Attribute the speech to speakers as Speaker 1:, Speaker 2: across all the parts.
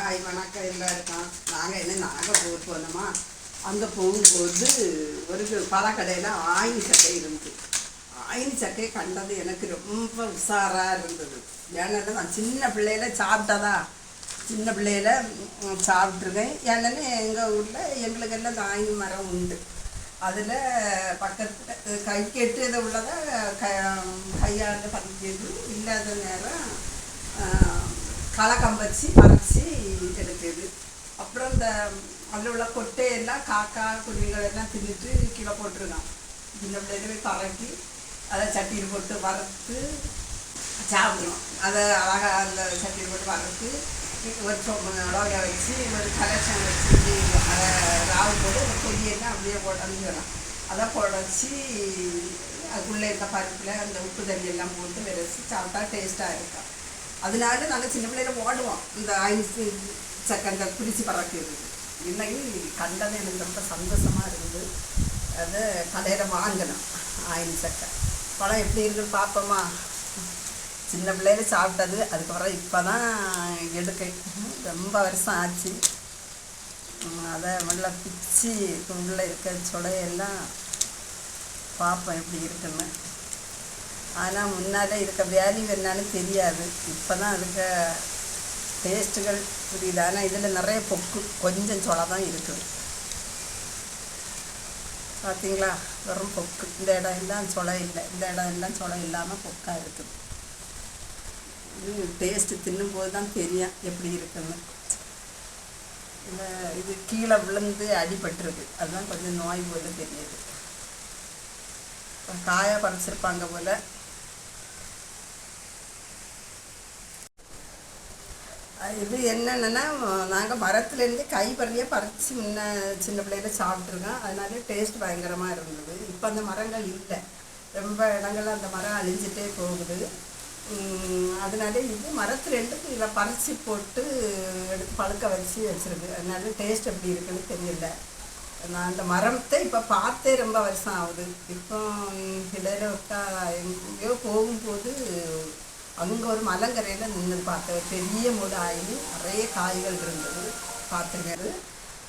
Speaker 1: Hi வணக்கம் எல்லாருக்கும் நாங்கள் என்ன நாகப்பூர் போனோமா அங்கே போகும்போது ஒரு பழக்கடையில் ஆயின் சட்டை இருந்துச்சு ஆயின் சட்டையை கண்டது எனக்கு ரொம்ப உஷாராக இருந்தது. ஏன்னா நான் சின்ன பிள்ளையில சாப்பிட்டதா? சின்ன பிள்ளையில சாப்பிட்ருக்கேன் ஏன்னா எங்கள் ஊரில் எங்களுக்கு எல்லாம் இந்த ஆயின் மரம் உண்டு. அதில் பக்கத்து கை கெட்டு இது உள்ளதை க கையால் பறிக்கிறது இல்லாத நேரம் கலக்கம் வச்சு அரைச்சி எடுக்குது அப்புறம் இந்த அதில் உள்ள கொட்டையெல்லாம் காக்கா குருவிகள் எல்லாம் தின்னுட்டு கீழே போட்டிருக்கான். இந்த பிள்ளைகளை பறக்கி அதை சட்டியில் போட்டு வறுத்து சாப்பிடணும் அதை அழகாக அந்த சட்டியில் போட்டு வறுத்து ஒரு மிளகா வச்சு ஒரு கலெக்ஷன் வச்சு அதை ராவு போட்டு அந்த கொடியெல்லாம் அப்படியே உடஞ்சிடலாம் அதை புடச்சி அதுக்குள்ளே இருந்த பருப்பில் அந்த உப்பு தண்ணி எல்லாம் போட்டு விரைச்சி சாப்பிட்டா டேஸ்ட்டாக இருக்கும். அதனால நாங்கள் சின்ன பிள்ளையில ஓடுவோம் இந்த ஐஸ் சக்கரை பிடிச்சி பறக்கிறது இன்னைக்கு கண்டது எனக்கு ரொம்ப சந்தோஷமாக இருந்தது அது கடையில் வாங்கினோம் ஆயின் சக்கை பழம் எப்படி இருக்குன்னு பார்ப்போமா சின்ன பிள்ளையில சாப்பிட்டது அதுக்கப்புறம் இப்போ தான் எடுக்க ரொம்ப வருஷம் ஆச்சு அதை நல்லா பிச்சு உள்ளே இருக்க சொலையெல்லாம் பார்ப்போம் எப்படி இருக்குன்னு ஆனால் முன்னாலே இருக்க வேல்யூ என்னன்னு தெரியாது. இப்போ தான் இருக்க டேஸ்ட்டுகள் புரியுது. ஆனால் இதில் நிறைய பொக்கு கொஞ்சம் சொலை தான் இருக்குது பார்த்தீங்களா வெறும் பொக்கு. இந்த இடம் எல்லாம் சொலை இல்லை. இந்த இடம் எல்லாம் சொலை இல்லாமல் பொக்காக இருக்குது இது டேஸ்ட்டு தின்னும்போது தான் தெரியும் எப்படி இருக்குன்னு. இந்த இது கீழே விழுந்து அடிபட்டுருக்கு. அதுதான் கொஞ்சம் நோய் போல தெரியுது. காய பறிச்சிருப்பாங்க போல். இது என்னென்னா நாங்கள் மரத்துலேருந்து கை பறியே பறித்து முன்ன சின்ன பிள்ளையில சாப்பிட்ருக்கோம் அதனால டேஸ்ட் பயங்கரமாக இருந்தது. இப்போ அந்த மரங்கள் இல்லை. ரொம்ப இடங்கள்ல அந்த மரம் அழிஞ்சிட்டே போகுது. அதனால இது மரத்துலேருந்து இதில் பறித்து போட்டு எடுத்து பழுக்க வச்சு வச்சுருக்கு. அதனால டேஸ்ட் எப்படி இருக்குன்னு தெரியல. நான் அந்த மரத்தை இப்போ பார்த்தே ரொம்ப வருஷம் ஆகுது. இப்போ இடையில விட்டா எங்கேயோ அங்கே ஒரு மலங்கரையில் நின்று பார்த்தேன். பெரிய மூடு நிறைய காய்கள் இருந்தது பார்த்துருக்காரு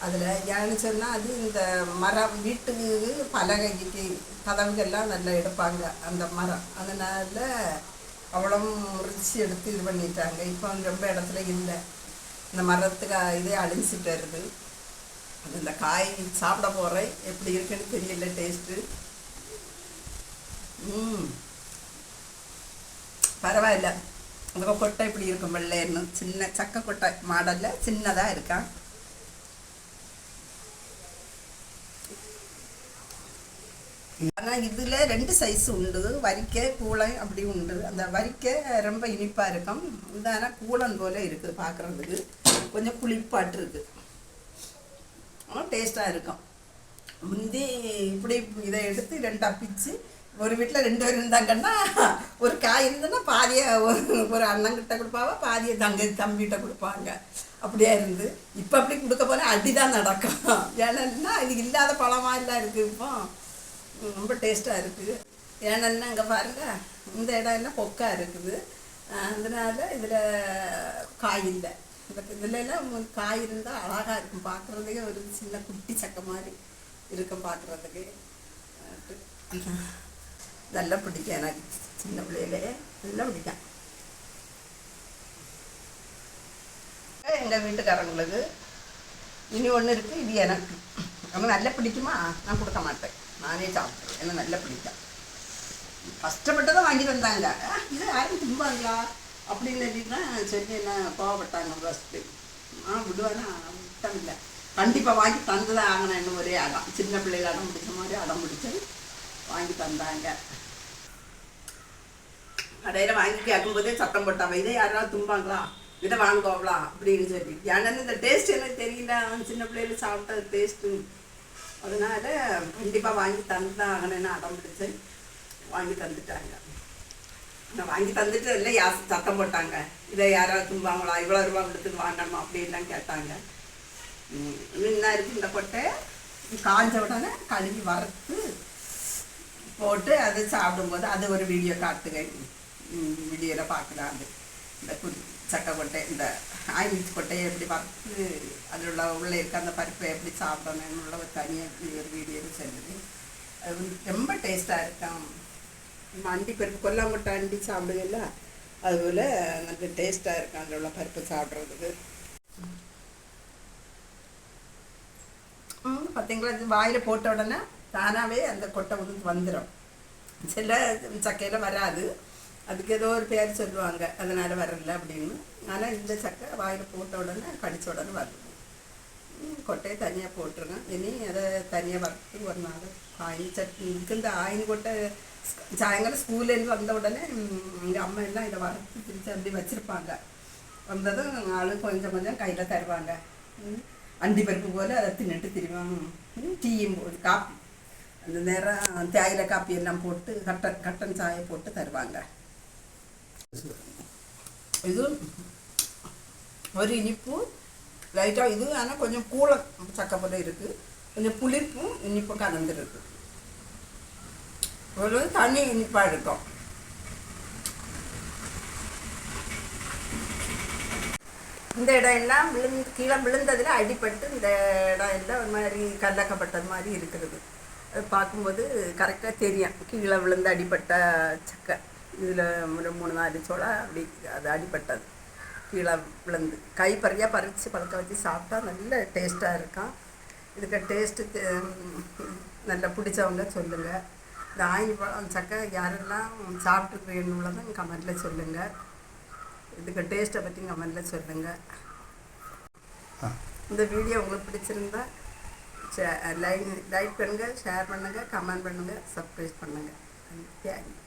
Speaker 1: அதில் ஏன்னு சொன்னால் அது இந்த மரம் வீட்டுக்கு பலகைக்கு கதவுகள்லாம் நல்லா எடுப்பாங்க அந்த மரம். அதனால் அவ்வளோ முறிச்சு எடுத்து இது பண்ணிட்டாங்க. இப்போ ரொம்ப இடத்துல இல்லை. இந்த மரத்துக்கு இதே அழிஞ்சிட்டு வருது. அது இந்த காய் சாப்பிட போகிறேன் எப்படி இருக்குன்னு தெரியல டேஸ்ட்டு ம். பரவாயில்ல. அந்த கொட்டை இப்படி இருக்கும் வெள்ளைன்னு சின்ன சக்க கொட்டை மாடலில் சின்னதாக இருக்கான் ஆனால் இதில் ரெண்டு சைஸ் உண்டு. வரிக்க கூளை அப்படி உண்டு. அந்த வரிக்க ரொம்ப இனிப்பாக இருக்கும். இது ஆனால் கூளன் போல இருக்குது பார்க்குறதுக்கு கொஞ்சம் புளிப்பாட்டு இருக்குது டேஸ்ட்டாக இருக்கும். முந்தி இப்படி இதை எடுத்து ரெண்டாக பிச்சு ஒரு வீட்டில் ரெண்டு பேர் இருந்தாங்கன்னா ஒரு காய் இருந்ததுன்னா பாதியை ஒரு ஒரு அண்ணங்கிட்ட கொடுப்பாவா பாதியை தங்க தம்பிகிட்ட கொடுப்பாங்க. அப்படியே இருந்து இப்போ அப்படி கொடுக்க போனால் அடிதான் நடக்கும். ஏன்னா இது இல்லாத பழமாக எல்லாம் இருக்குது இப்போ. ரொம்ப டேஸ்ட்டாக இருக்குது ஏன்னா அங்கே பாருங்க இந்த இடம் எல்லாம் பொக்கா இருக்குது. அதனால் அதனால இதில் காய் இல்லை. இந்த இதுல எல்லாம் காய் இருந்தால் அழகாக இருக்கும். பார்க்குறதுக்கே ஒரு சின்ன குட்டி சக்கை மாதிரி இருக்கும் பார்க்குறதுக்கு நல்லா பிடிக்கும் எனக்கு சின்ன பிள்ளையிலே நல்லா பிடிக்கும் எங்கள் வீட்டுக்காரங்களுக்கு இனி ஒன்று இருக்குது இது எனக்கு அவனுக்கு நல்லா பிடிக்குமா நான் கொடுக்க மாட்டேன் நானே சாப்பிட்றேன் எனக்கு நல்லா பிடிக்கும் கஷ்டப்பட்டதை வாங்கி தந்தாங்க இது யாரும் திம்பாங்களா அப்படின்னு சொல்லிட்டுனா சரி என்ன கோவப்பட்டாங்க ஃபஸ்ட்டு ஆ விடுவானா விட்டம் இல்லை கண்டிப்பாக வாங்கி தந்து தான் ஆகணும் இன்னும் ஒரே அடம் சின்ன பிள்ளைகள் அடம் பிடிச்ச மாதிரி அடம் பிடிச்சி வாங்கி தந்தாங்க கடையில் வாங்கி கேட்கும்போதே சத்தம் போட்டாங்க இதை யாராவது தும்பாங்களா? இதை வாங்குவாங்களா? அப்படின்னு சொல்லி. ஏன்னா இந்த டேஸ்ட் எனக்கு தெரியல. சின்ன பிள்ளையில சாப்பிட்ட டேஸ்ட்டு அதனால கண்டிப்பாக வாங்கி தந்து தான் ஆகணும்னு அடம் பிடிச்சி வாங்கி தந்துட்டாங்க. நான் வாங்கி தந்துட்டு இல்லை யா சத்தம் போட்டாங்க? இதை யாராவது தும்பாங்களா? இவ்வளோ ரூபா கொடுத்து வாங்கணுமா? அப்படின்லாம் கேட்டாங்க. ம், என்ன இருக்கு இந்த கொட்டை காஞ்ச உடனே கழுவி வறுத்து போட்டு அதை சாப்பிடும்போது அது ஒரு வீடியோ காட்டுங்க. வீடியோவில் பார்க்கலாம் அது இந்த குடி சக்கை கொட்டை இந்த ஆயில் கொட்டையை எப்படி பார்த்து அதில் உள்ள உள்ளே இருக்க அந்த பருப்பை எப்படி சாப்பிடணும்னு ஒரு தனியாக ஒரு வீடியோவில் சொல்லுது. அது வந்து ரொம்ப டேஸ்ட்டாக இருக்கும். நம்ம அண்டி பருப்பு கொல்லாங்கொட்டை அண்டி சாப்பிடுவீல்ல அதுபோல் நல்ல டேஸ்ட்டாக இருக்கும் அதில் உள்ள பருப்பு சாப்பிட்றதுக்கு. பார்த்தீங்களா இது வாயில் போட்ட உடனே தானாகவே அந்த கொட்டை வந்து வந்துடும் சில சக்கையில் வராது. அதுக்கு ஏதோ ஒரு பேர் சொல்லுவாங்க அதனால் வரல அப்படின்னு. ஆனால் இந்த சக்கை வாயில் போட்ட உடனே கடிச்ச உடனே வரணும் கொட்டையை தனியாக போட்டுருங்க. இனி அதை தனியாக வறுத்து ஒரு நாள் ஆயின் சட்னி இதுக்கு இந்த ஆயின் கொட்டை சாயங்காலம் ஸ்கூல்லேருந்து வந்த உடனே எங்கள் அம்மா எல்லாம் இதை வறுத்து பிரித்து அப்படி வச்சுருப்பாங்க. வந்ததும் ஆளும் கொஞ்சம் கொஞ்சம் கையில் தருவாங்க. அண்டி பருப்பு போல் அதை தின்னுட்டு திரும்பவும் டீயும் போட்டு காப்பி. அந்த நேரம் தேயிலை காப்பி எல்லாம் போட்டு கட்டன் கட்டன் சாயை போட்டு தருவாங்க. இது ஒரு இனிப்பு லைட்டாக இது ஆனால் கொஞ்சம் கூழ சக்கை போல இருக்குது கொஞ்சம் புளிப்பும் இனிப்பும் கலந்துருக்கு ஒரு தண்ணி இனிப்பாக இருக்கும் இந்த இடம் எல்லாம் விழுந்து கீழே விழுந்ததில் அடிபட்டு இந்த இடம் எல்லாம் ஒரு மாதிரி கல்லக்கப்பட்டது மாதிரி இருக்கிறது. அது பார்க்கும்போது கரெக்டாக தெரியும். கீழே விழுந்து அடிப்பட்ட சக்கை இதில் ஒரு மூணு நாலு சோளா அப்படி அது அடிபட்டது. கீழே விழுந்து. கை பறியாக பறித்து பழக்க வச்சு சாப்பிட்டா நல்ல டேஸ்ட்டாக இருக்கும். இதுக்கு டேஸ்ட்டு நல்லா பிடிச்சவங்க சொல்லுங்கள் இந்த ஆயில் பழம் சக்கை யாரெல்லாம் சாப்பிட்ருக்கீங்கன்னு கமெண்ட்டில் சொல்லுங்கள் இதுக்கு டேஸ்ட்டை பற்றி கமெண்ட்டில் சொல்லுங்கள் இந்த வீடியோ உங்களுக்கு பிடிச்சிருந்தா லைக் லைக் பண்ணுங்கள் ஷேர் பண்ணுங்கள் கமெண்ட் பண்ணுங்கள் சப்ஸ்கிரைப் பண்ணுங்கள் தேங்க்யூ